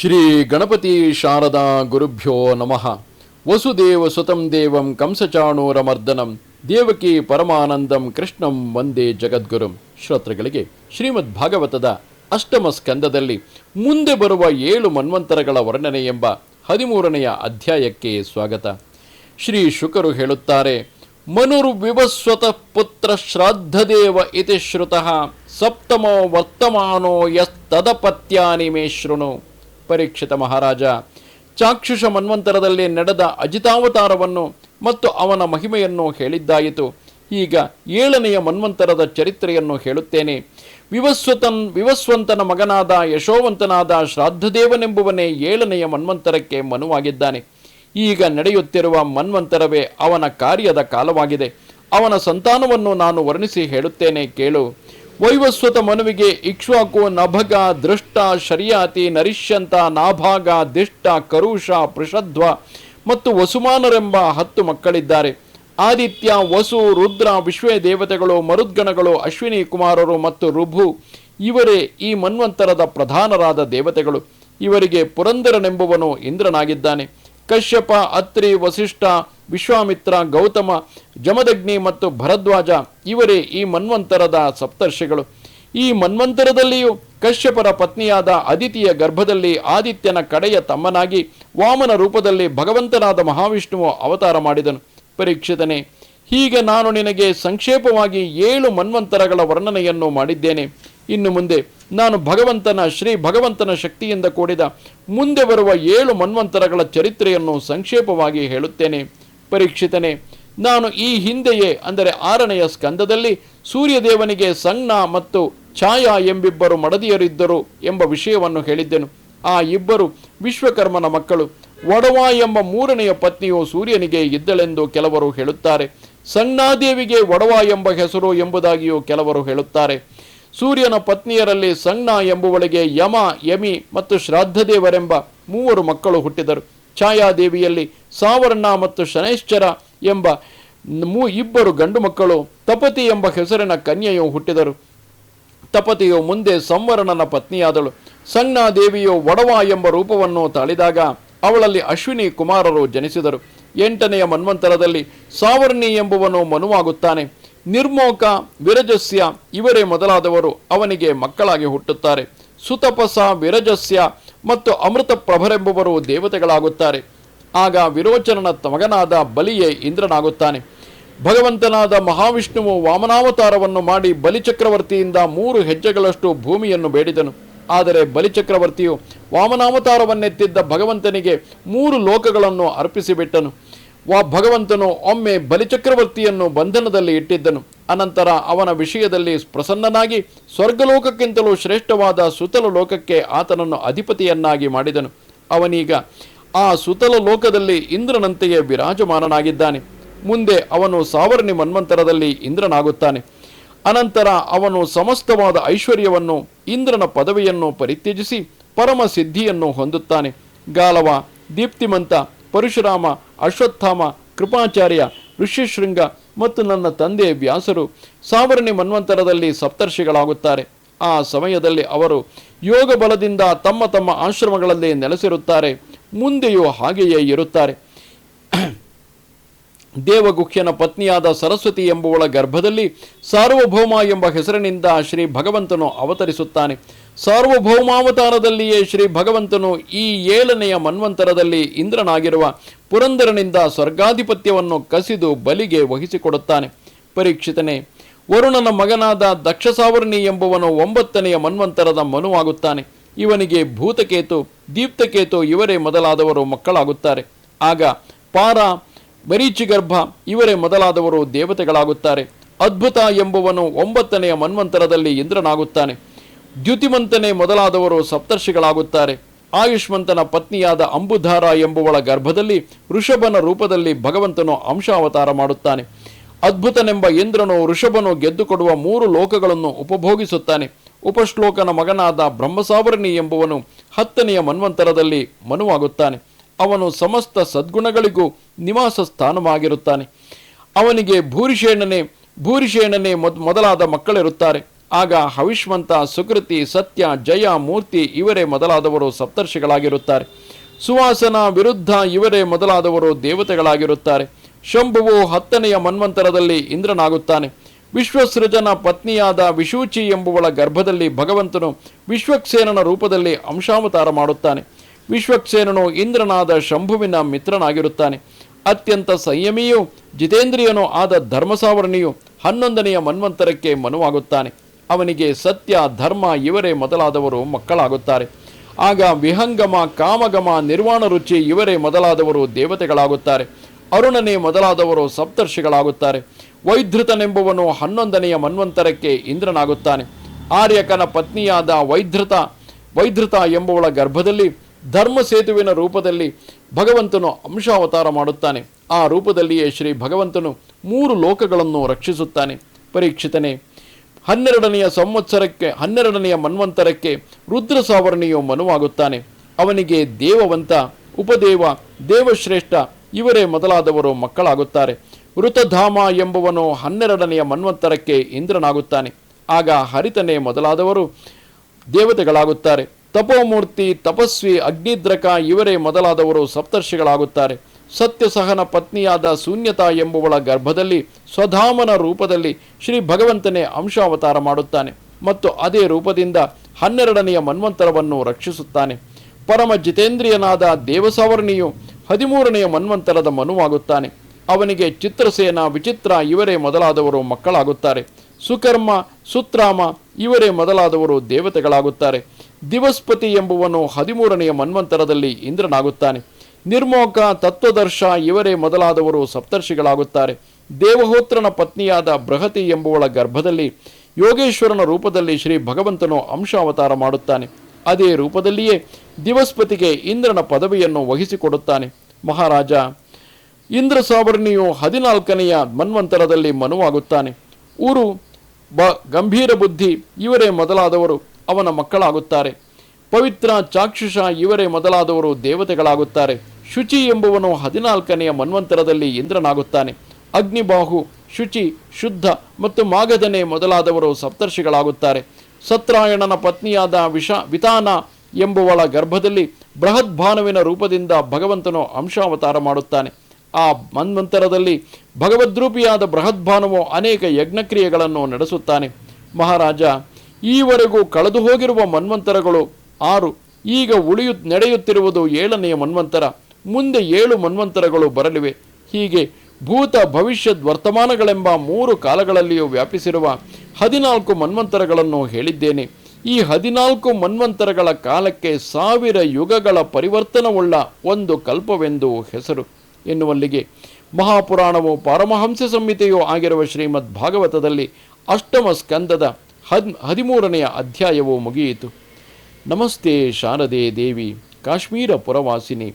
ಶ್ರೀ ಗಣಪತಿ ಶಾರದಾ ಗುರುಭ್ಯೋ ನಮಃ. ವಸುದೇವ ಸುತಂ ದೇವಂ ಕಂಸಚಾಣೂರಮರ್ದನಂ. ದೇವಕಿ ಪರಮಾನಂದಂ ಕೃಷ್ಣಂ ವಂದೇ ಜಗದ್ಗುರುಂ. ಶ್ರೋತೃಗಳಿಗೆ ಶ್ರೀಮದ್ ಭಾಗವತದ ಅಷ್ಟಮ ಸ್ಕಂದದಲ್ಲಿ ಮುಂದೆ ಬರುವ ಏಳು ಮನ್ವಂತರಗಳ ವರ್ಣನೆ ಎಂಬ ಹದಿಮೂರನೆಯ ಅಧ್ಯಾಯಕ್ಕೆ ಸ್ವಾಗತ. ಶ್ರೀ ಶುಕರು ಹೇಳುತ್ತಾರೆ ಮನುರ್ವಿವಸ್ವತ ಪುತ್ರ ಶ್ರಾದ್ದದೇವ ಇತಿ ಶ್ರುತಃ, ಸಪ್ತಮೋ ವರ್ತಮಾನೋ ಯಸ್ತದಪತ್ಯಾನಿ ಮೇ ಶೃಣು. ಪರೀಕ್ಷಿತ ಮಹಾರಾಜ. ಚಾಕ್ಷುಷ ಮನ್ವಂತರದಲ್ಲಿ ನಡೆದ ಅಜಿತಾವತಾರವನ್ನು ಮತ್ತು ಅವನ ಮಹಿಮೆಯನ್ನು ಹೇಳಿದ್ದಾಯಿತು. ಈಗ ಏಳನೆಯ ಮನ್ವಂತರದ ಚರಿತ್ರೆಯನ್ನು ಹೇಳುತ್ತೇನೆ. ವಿವಸ್ವತನ್, ವಿವಸ್ವಂತನ ಮಗನಾದ ಯಶೋವಂತನಾದ ಶ್ರಾದ್ದದೇವನೆಂಬುವನೇ ಏಳನೆಯ ಮನ್ವಂತರಕ್ಕೆ ಮನುವಾಗಿದ್ದಾನೆ. ಈಗ ನಡೆಯುತ್ತಿರುವ ಮನ್ವಂತರವೇ ಅವನ ಕಾರ್ಯದ ಕಾಲವಾಗಿದೆ. ಅವನ ಸಂತಾನವನ್ನು ನಾನು ವರ್ಣಿಸಿ ಹೇಳುತ್ತೇನೆ, ಕೇಳು. ವೈವಸ್ವತ ಮನುವಿಗೆ ಇಕ್ಷ್ವಾಕು ನಭಗ ದೃಷ್ಟ ಶರಿಯಾತಿ ನರಿಷ್ಯಂತ ನಾಭಾಗ ದಿಷ್ಟ ಕರುಷ ಪೃಷಧ್ವ. ಮತ್ತು ವಸುಮಾನರೆಂಬ ಹತ್ತು ಮಕ್ಕಳಿದ್ದಾರೆ. ಆದಿತ್ಯ, ವಸು, ರುದ್ರ, ವಿಶ್ವೇ ದೇವತೆಗಳು, ಮರುದ್ಗಣಗಳು, ಅಶ್ವಿನಿ ಕುಮಾರರು ಮತ್ತು ರುಭು ಇವರೇ ಈ ಮನ್ವಂತರದ ಪ್ರಧಾನರಾದ ದೇವತೆಗಳು. ಇವರಿಗೆ ಪುರಂದರನೆಂಬುವನು ಇಂದ್ರನಾಗಿದ್ದಾನೆ. ಕಶ್ಯಪ, ಅತ್ರಿ, ವಸಿಷ್ಠ ವಿಶ್ವಾಮಿತ್ರ, ಗೌತಮ, ಜಮದಗ್ನಿ ಮತ್ತು ಭರದ್ವಾಜ ಇವರೇ ಈ ಮನ್ವಂತರದ ಸಪ್ತರ್ಷಿಗಳು. ಈ ಮನ್ವಂತರದಲ್ಲಿಯೂ ಕಶ್ಯಪರ ಪತ್ನಿಯಾದ ಅದಿತಿಯ ಗರ್ಭದಲ್ಲಿ ಆದಿತ್ಯನ ಕಡೆಯ ತಮ್ಮನಾಗಿ ವಾಮನ ರೂಪದಲ್ಲಿ ಭಗವಂತನಾದ ಮಹಾವಿಷ್ಣುವು ಅವತಾರ ಮಾಡಿದನು. ಪರೀಕ್ಷಿತನೇ, ಹೀಗೆ ನಾನು ನಿನಗೆ ಸಂಕ್ಷೇಪವಾಗಿ ಏಳು ಮನ್ವಂತರಗಳ ವರ್ಣನೆಯನ್ನು ಮಾಡಿದ್ದೇನೆ. ಇನ್ನು ಮುಂದೆ ನಾನು ಭಗವಂತನ, ಶ್ರೀ ಭಗವಂತನ ಶಕ್ತಿಯಿಂದ ಕೂಡಿದ ಮುಂದೆ ಬರುವ ಏಳು ಮನ್ವಂತರಗಳ ಚರಿತ್ರೆಯನ್ನು ಸಂಕ್ಷೇಪವಾಗಿ ಹೇಳುತ್ತೇನೆ. ಪರೀಕ್ಷಿತನೇ, ನಾನು ಈ ಹಿಂದೆಯೇ, ಅಂದರೆ ಆರನೆಯ ಸ್ಕಂದದಲ್ಲಿ, ಸೂರ್ಯದೇವನಿಗೆ ಸಂಜ್ಞ ಮತ್ತು ಛಾಯಾ ಎಂಬಿಬ್ಬರು ಮಡದಿಯರಿದ್ದರು ಎಂಬ ವಿಷಯವನ್ನು ಹೇಳಿದ್ದೆನು. ಆ ಇಬ್ಬರು ವಿಶ್ವಕರ್ಮನ ಮಕ್ಕಳು. ಒಡವ ಎಂಬ ಮೂರನೆಯ ಪತ್ನಿಯು ಸೂರ್ಯನಿಗೆ ಇದ್ದಳೆಂದು ಕೆಲವರು ಹೇಳುತ್ತಾರೆ. ಸಂಜ್ಞಾದೇವಿಗೆ ಒಡವ ಎಂಬ ಹೆಸರು ಎಂಬುದಾಗಿಯೂ ಕೆಲವರು ಹೇಳುತ್ತಾರೆ. ಸೂರ್ಯನ ಪತ್ನಿಯರಲ್ಲಿ ಸಂಜ್ಞಾ ಎಂಬುವಳಿಗೆ ಯಮ, ಯಮಿ ಮತ್ತು ಶ್ರಾದ್ದದೇವರೆಂಬ ಮೂವರು ಮಕ್ಕಳು ಹುಟ್ಟಿದರು. ಛಾಯಾದೇವಿಯಲ್ಲಿ ಸಾವರ್ಣ ಮತ್ತು ಶನೈಶ್ಚರ ಎಂಬ ಮೂ ಇಬ್ಬರು ಗಂಡು ಮಕ್ಕಳು, ತಪತಿ ಎಂಬ ಹೆಸರಿನ ಕನ್ಯೆಯು ಹುಟ್ಟಿದರು. ತಪತಿಯು ಮುಂದೆ ಸಂವರಣನ ಪತ್ನಿಯಾದಳು. ಸಣ್ಣ ದೇವಿಯು ಒಡವ ಎಂಬ ರೂಪವನ್ನು ತಾಳಿದಾಗ ಅವಳಲ್ಲಿ ಅಶ್ವಿನಿ ಕುಮಾರರು ಜನಿಸಿದರು. ಎಂಟನೆಯ ಮನ್ವಂತರದಲ್ಲಿ ಸಾವರ್ಣಿ ಎಂಬುವನು ಮನುವಾಗುತ್ತಾನೆ. ನಿರ್ಮೋಕ, ವಿರಜಸ್ಯ ಇವರೇ ಮೊದಲಾದವರು ಅವನಿಗೆ ಮಕ್ಕಳಾಗಿ ಹುಟ್ಟುತ್ತಾರೆ. ಸುತಪಸ, ವಿರಜಸ್ಯ ಮತ್ತು ಅಮೃತ ಪ್ರಭರೆಂಬುವರು ದೇವತೆಗಳಾಗುತ್ತಾರೆ. ಆಗ ವಿರೋಚನನ ತಮಗನಾದ ಬಲಿಯೇ ಇಂದ್ರನಾಗುತ್ತಾನೆ. ಭಗವಂತನಾದ ಮಹಾವಿಷ್ಣುವು ವಾಮನಾವತಾರವನ್ನು ಮಾಡಿ ಬಲಿಚಕ್ರವರ್ತಿಯಿಂದ ಮೂರು ಹೆಜ್ಜೆಗಳಷ್ಟು ಭೂಮಿಯನ್ನು ಬೇಡಿದನು. ಆದರೆ ಬಲಿಚಕ್ರವರ್ತಿಯು ವಾಮನಾವತಾರವನ್ನೆತ್ತಿದ್ದ ಭಗವಂತನಿಗೆ ಮೂರು ಲೋಕಗಳನ್ನು ಅರ್ಪಿಸಿಬಿಟ್ಟನು. ವಾ ಭಗವಂತನು ಒಮ್ಮೆ ಬಲಿಚಕ್ರವರ್ತಿಯನ್ನು ಬಂಧನದಲ್ಲಿ ಇಟ್ಟಿದ್ದನು. ಅನಂತರ ಅವನ ವಿಷಯದಲ್ಲಿ ಪ್ರಸನ್ನನಾಗಿ ಸ್ವರ್ಗಲೋಕಕ್ಕಿಂತಲೂ ಶ್ರೇಷ್ಠವಾದ ಸುತಲ ಲೋಕಕ್ಕೆ ಆತನನ್ನು ಅಧಿಪತಿಯನ್ನಾಗಿ ಮಾಡಿದನು. ಅವನೀಗ ಆ ಸುತಲ ಲೋಕದಲ್ಲಿ ಇಂದ್ರನಂತೆಯೇ ವಿರಾಜಮಾನನಾಗಿದ್ದಾನೆ. ಮುಂದೆ ಅವನು ಸಾವರ್ಣಿ ಮನ್ವಂತರದಲ್ಲಿ ಇಂದ್ರನಾಗುತ್ತಾನೆ. ಅನಂತರ ಅವನು ಸಮಸ್ತವಾದ ಐಶ್ವರ್ಯವನ್ನು, ಇಂದ್ರನ ಪದವಿಯನ್ನು ಪರಿತ್ಯಜಿಸಿ ಪರಮ ಸಿದ್ಧಿಯನ್ನು ಹೊಂದುತ್ತಾನೆ. ಗಾಲವ ದೀಪ್ತಿಮಂತ ಪರಶುರಾಮ, ಅಶ್ವತ್ಥಾಮ, ಕೃಪಾಚಾರ್ಯ ಋಷಿಶೃಂಗ ಮತ್ತು ನನ್ನ ತಂದೆ ವ್ಯಾಸರು ಸಾವರಣಿ ಮನ್ವಂತರದಲ್ಲಿ ಸಪ್ತರ್ಷಿಗಳಾಗುತ್ತಾರೆ. ಆ ಸಮಯದಲ್ಲಿ ಅವರು ಯೋಗ ಬಲದಿಂದ ತಮ್ಮ ತಮ್ಮ ಆಶ್ರಮಗಳಲ್ಲಿ ನೆಲೆಸಿರುತ್ತಾರೆ. ಮುಂದೆಯೂ ಹಾಗೆಯೇ ಇರುತ್ತಾರೆ. ದೇವಗುಖ್ಯನ ಪತ್ನಿಯಾದ ಸರಸ್ವತಿ ಎಂಬುವಳ ಗರ್ಭದಲ್ಲಿ ಸಾರ್ವಭೌಮ ಎಂಬ ಹೆಸರಿನಿಂದ ಶ್ರೀ ಭಗವಂತನು ಅವತರಿಸುತ್ತಾನೆ. ಸಾರ್ವಭೌಮಾವತಾರದಲ್ಲಿಯೇ ಶ್ರೀ ಭಗವಂತನು ಈ ಏಳನೆಯ ಮನ್ವಂತರದಲ್ಲಿ ಇಂದ್ರನಾಗಿರುವ ಪುರಂದರನಿಂದ ಸ್ವರ್ಗಾಧಿಪತ್ಯವನ್ನು ಕಸಿದು ಬಲಿಗೆ ವಹಿಸಿಕೊಡುತ್ತಾನೆ. ಪರೀಕ್ಷಿತನೇ, ವರುಣನ ಮಗನಾದ ದಕ್ಷಸಾವರ್ಣಿ ಎಂಬುವನು ಒಂಬತ್ತನೆಯ ಮನ್ವಂತರದ ಮನುವಾಗುತ್ತಾನೆ. ಇವನಿಗೆ ಭೂತಕೇತು, ದೀಪ್ತಕೇತು ಇವರೇ ಮೊದಲಾದವರು ಮಕ್ಕಳಾಗುತ್ತಾರೆ. ಆಗ ಪಾರ, ಮರೀಚಿಗರ್ಭ ಇವರೇ ಮೊದಲಾದವರು ದೇವತೆಗಳಾಗುತ್ತಾರೆ. ಅದ್ಭುತ ಎಂಬುವನು ಒಂಬತ್ತನೆಯ ಮನ್ವಂತರದಲ್ಲಿ ಇಂದ್ರನಾಗುತ್ತಾನೆ. ದ್ಯುತಿಮಂತನೇ ಮೊದಲಾದವರು ಸಪ್ತರ್ಷಿಗಳಾಗುತ್ತಾರೆ. ಆಯುಷ್ಮಂತನ ಪತ್ನಿಯಾದ ಅಂಬುಧಾರ ಎಂಬುವಳ ಗರ್ಭದಲ್ಲಿ ಋಷಭನ ರೂಪದಲ್ಲಿ ಭಗವಂತನು ಅಂಶಾವತಾರ ಮಾಡುತ್ತಾನೆ. ಅದ್ಭುತನೆಂಬ ಇಂದ್ರನು ಋಷಭನು ಗೆದ್ದುಕೊಡುವ ಮೂರು ಲೋಕಗಳನ್ನು ಉಪಭೋಗಿಸುತ್ತಾನೆ. ಉಪಶ್ಲೋಕನ ಮಗನಾದ ಬ್ರಹ್ಮಸಾವರಣಿ ಎಂಬುವನು ಹತ್ತನೆಯ ಮನ್ವಂತರದಲ್ಲಿ ಮನುವಾಗುತ್ತಾನೆ. ಅವನು ಸಮಸ್ತ ಸದ್ಗುಣಗಳಿಗೂ ನಿವಾಸ ಸ್ಥಾನವಾಗಿರುತ್ತಾನೆ ಅವನಿಗೆ ಭೂರಿಶೇಣನೆ ಭೂರಿಶೇಣನೆ ಮೊದ್, ಮೊದಲಾದ ಮಕ್ಕಳಿರುತ್ತಾರೆ. ಆಗ ಹವಿಷ್ಮಂತ, ಸುಕೃತಿ, ಸತ್ಯ, ಜಯ, ಮೂರ್ತಿ ಇವರೇ ಮೊದಲಾದವರು ಸಪ್ತರ್ಷಿಗಳಾಗಿರುತ್ತಾರೆ. ಸುವಾಸನ ವಿರುದ್ಧ ಇವರೇ ಮೊದಲಾದವರು ದೇವತೆಗಳಾಗಿರುತ್ತಾರೆ. ಶಂಭುವು ಹತ್ತನೆಯ ಮನ್ವಂತರದಲ್ಲಿ ಇಂದ್ರನಾಗುತ್ತಾನೆ. ವಿಶ್ವಸೃಜನ ಪತ್ನಿಯಾದ ವಿಶೂಚಿ ಎಂಬುವಳ ಗರ್ಭದಲ್ಲಿ ಭಗವಂತನು ವಿಶ್ವಕ್ಸೇನನ ರೂಪದಲ್ಲಿ ಅಂಶಾವತಾರ ಮಾಡುತ್ತಾನೆ. ವಿಶ್ವಕ್ಸೇನನು ಇಂದ್ರನಾದ ಶಂಭುವಿನ ಮಿತ್ರನಾಗಿರುತ್ತಾನೆ. ಅತ್ಯಂತ ಸಂಯಮಿಯೂ, ಜಿತೇಂದ್ರಿಯನು ಆದ ಧರ್ಮಸಾವರಣಿಯು ಹನ್ನೊಂದನೆಯ ಮನ್ವಂತರಕ್ಕೆ ಮನುವಾಗುತ್ತಾನೆ. ಅವನಿಗೆ ಸತ್ಯ, ಧರ್ಮ ಇವರೇ ಮೊದಲಾದವರು ಮಕ್ಕಳಾಗುತ್ತಾರೆ. ಆಗ ವಿಹಂಗಮ, ಕಾಮಗಮ, ನಿರ್ವಾಣ ರುಚಿ ಇವರೇ ಮೊದಲಾದವರು ದೇವತೆಗಳಾಗುತ್ತಾರೆ. ಅರುಣನೇ ಮೊದಲಾದವರು ಸಪ್ತರ್ಷಿಗಳಾಗುತ್ತಾರೆ. ವೈಧೃತನೆಂಬುವನು ಹನ್ನೊಂದನೆಯ ಮನ್ವಂತರಕ್ಕೆ ಇಂದ್ರನಾಗುತ್ತಾನೆ. ಆರ್ಯಕನ ಪತ್ನಿಯಾದ ವೈಧೃತ ವೈಧೃತ ಎಂಬುವಳ ಗರ್ಭದಲ್ಲಿ, ಧರ್ಮ ಸೇತುವಿನ ರೂಪದಲ್ಲಿ ಭಗವಂತನು ಅಂಶಾವತಾರ ಮಾಡುತ್ತಾನೆ. ಆ ರೂಪದಲ್ಲಿಯೇ ಶ್ರೀ ಭಗವಂತನು ಮೂರು ಲೋಕಗಳನ್ನು ರಕ್ಷಿಸುತ್ತಾನೆ. ಪರೀಕ್ಷಿತನೇ ಹನ್ನೆರಡನೆಯ ಸಂವತ್ಸರಕ್ಕೆ, ಹನ್ನೆರಡನೆಯ ಮನ್ವಂತರಕ್ಕೆ ರುದ್ರ ಸಾವರ್ಣಿಯು ಮನುವಾಗುತ್ತಾನೆ. ಅವನಿಗೆ ದೇವವಂತ, ಉಪದೇವ, ದೇವಶ್ರೇಷ್ಠ ಇವರೇ ಮೊದಲಾದವರು ಮಕ್ಕಳಾಗುತ್ತಾರೆ. ಋತಧಾಮ ಎಂಬುವನು ಹನ್ನೆರಡನೆಯ ಮನ್ವಂತರಕ್ಕೆ ಇಂದ್ರನಾಗುತ್ತಾನೆ. ಆಗ ಹರಿತನೇ ಮೊದಲಾದವರು ದೇವತೆಗಳಾಗುತ್ತಾರೆ. ತಪೋಮೂರ್ತಿ, ತಪಸ್ವಿ, ಅಗ್ನಿದ್ರಕ ಇವರೇ ಮೊದಲಾದವರು ಸಪ್ತರ್ಷಿಗಳಾಗುತ್ತಾರೆ. ಸತ್ಯಸಹನ ಪತ್ನಿಯಾದ ಶೂನ್ಯತಾ ಎಂಬುವಳ ಗರ್ಭದಲ್ಲಿ ಸ್ವಧಾಮನ ರೂಪದಲ್ಲಿ ಶ್ರೀ ಭಗವಂತನೇ ಅಂಶಾವತಾರ ಮಾಡುತ್ತಾನೆ ಮತ್ತು ಅದೇ ರೂಪದಿಂದ ಹನ್ನೆರಡನೆಯ ಮನ್ವಂತರವನ್ನು ರಕ್ಷಿಸುತ್ತಾನೆ. ಪರಮ ಜಿತೇಂದ್ರಿಯನಾದ ದೇವಸವರ್ಣಿಯು ಹದಿಮೂರನೆಯ ಮನ್ವಂತರದ ಮನುವಾಗುತ್ತಾನೆ. ಅವನಿಗೆ ಚಿತ್ರಸೇನ, ವಿಚಿತ್ರ ಇವರೇ ಮೊದಲಾದವರು ಮಕ್ಕಳಾಗುತ್ತಾರೆ. ಸುಕರ್ಮ, ಸುತ್ರಾಮ ಇವರೇ ಮೊದಲಾದವರು ದೇವತೆಗಳಾಗುತ್ತಾರೆ. ದಿವಸ್ಪತಿ ಎಂಬುವನು ಹದಿಮೂರನೆಯ ಮನ್ವಂತರದಲ್ಲಿ ಇಂದ್ರನಾಗುತ್ತಾನೆ. ನಿರ್ಮೋಕ ತತ್ವದರ್ಶ ಇವರೇ ಮೊದಲಾದವರು ಸಪ್ತರ್ಷಿಗಳಾಗುತ್ತಾರೆ. ದೇವಹೋತ್ರನ ಪತ್ನಿಯಾದ ಬೃಹತಿ ಎಂಬುವಳ ಗರ್ಭದಲ್ಲಿ ಯೋಗೇಶ್ವರನ ರೂಪದಲ್ಲಿ ಶ್ರೀ ಭಗವಂತನು ಅಂಶಾವತಾರ ಮಾಡುತ್ತಾನೆ. ಅದೇ ರೂಪದಲ್ಲಿಯೇ ದಿವಸ್ಪತಿಗೆ ಇಂದ್ರನ ಪದವಿಯನ್ನು ವಹಿಸಿಕೊಡುತ್ತಾನೆ. ಮಹಾರಾಜ ಇಂದ್ರ ಸಾವರ್ಣಿಯು ಹದಿನಾಲ್ಕನೆಯ ಮನ್ವಂತರದಲ್ಲಿ ಮನುವಾಗುತ್ತಾನೆ. ಊರು, ಬ, ಗಂಭೀರ ಬುದ್ಧಿ ಇವರೇ ಮೊದಲಾದವರು, ಅವನ ಮಕ್ಕಳಾಗುತ್ತಾರೆ. ಪವಿತ್ರ ಚಾಕ್ಷುಷ ಇವರೇ ಮೊದಲಾದವರು ದೇವತೆಗಳಾಗುತ್ತಾರೆ. ಶುಚಿ ಎಂಬುವನು ಹದಿನಾಲ್ಕನೆಯ ಮನ್ವಂತರದಲ್ಲಿ ಇಂದ್ರನಾಗುತ್ತಾನೆ. ಅಗ್ನಿಬಾಹು, ಶುಚಿ, ಶುದ್ಧ ಮತ್ತು ಮಾಗಧನೆ ಮೊದಲಾದವರು ಸಪ್ತರ್ಷಿಗಳಾಗುತ್ತಾರೆ. ಸತ್ರಾಯಣನ ಪತ್ನಿಯಾದ ವಿಷ, ವಿತಾನ ಎಂಬುವಳ ಗರ್ಭದಲ್ಲಿ ಬೃಹದ್ಭಾನುವಿನ ರೂಪದಿಂದ ಭಗವಂತನು ಅಂಶಾವತಾರ ಮಾಡುತ್ತಾನೆ. ಆ ಮನ್ವಂತರದಲ್ಲಿ ಭಗವದ್ರೂಪಿಯಾದ ಬೃಹದ್ಭಾನುವು ಅನೇಕ ಯಜ್ಞಕ್ರಿಯೆಗಳನ್ನು ನಡೆಸುತ್ತಾನೆ. ಮಹಾರಾಜ, ಈವರೆಗೂ ಕಳೆದು ಹೋಗಿರುವ ಮನ್ವಂತರಗಳು ಆರು, ಈಗ ಉಳಿಯು, ನಡೆಯುತ್ತಿರುವುದು ಏಳನೆಯ ಮನ್ವಂತರ. ಮುಂದೆ ಏಳು ಮನ್ವಂತರಗಳು ಬರಲಿವೆ. ಹೀಗೆ ಭೂತ ಭವಿಷ್ಯದ್ ವರ್ತಮಾನಗಳೆಂಬ ಮೂರು ಕಾಲಗಳಲ್ಲಿಯೂ ವ್ಯಾಪಿಸಿರುವ ಹದಿನಾಲ್ಕು ಮನ್ವಂತರಗಳನ್ನು ಹೇಳಿದ್ದೇನೆ. ಈ ಹದಿನಾಲ್ಕು ಮನ್ವಂತರಗಳ ಕಾಲಕ್ಕೆ ಸಾವಿರ ಯುಗಗಳ ಪರಿವರ್ತನವುಳ್ಳ ಒಂದು ಕಲ್ಪವೆಂದು ಹೆಸರು. ಎನ್ನುವಲ್ಲಿಗೆ ಮಹಾಪುರಾಣವು ಪಾರಮಹಂಸ ಸಂಹಿತೆಯೂ ಆಗಿರುವ ಶ್ರೀಮದ್ ಭಾಗವತದಲ್ಲಿ ಅಷ್ಟಮ ಸ್ಕಂದದ ಹದ್, ಹದಿಮೂರನೆಯ ಅಧ್ಯಾಯವು ಮುಗಿಯಿತು. ನಮಸ್ತೆ ಶಾರದೆ ದೇವಿ, ಕಾಶ್ಮೀರ ಪುರವಾಸಿನಿ.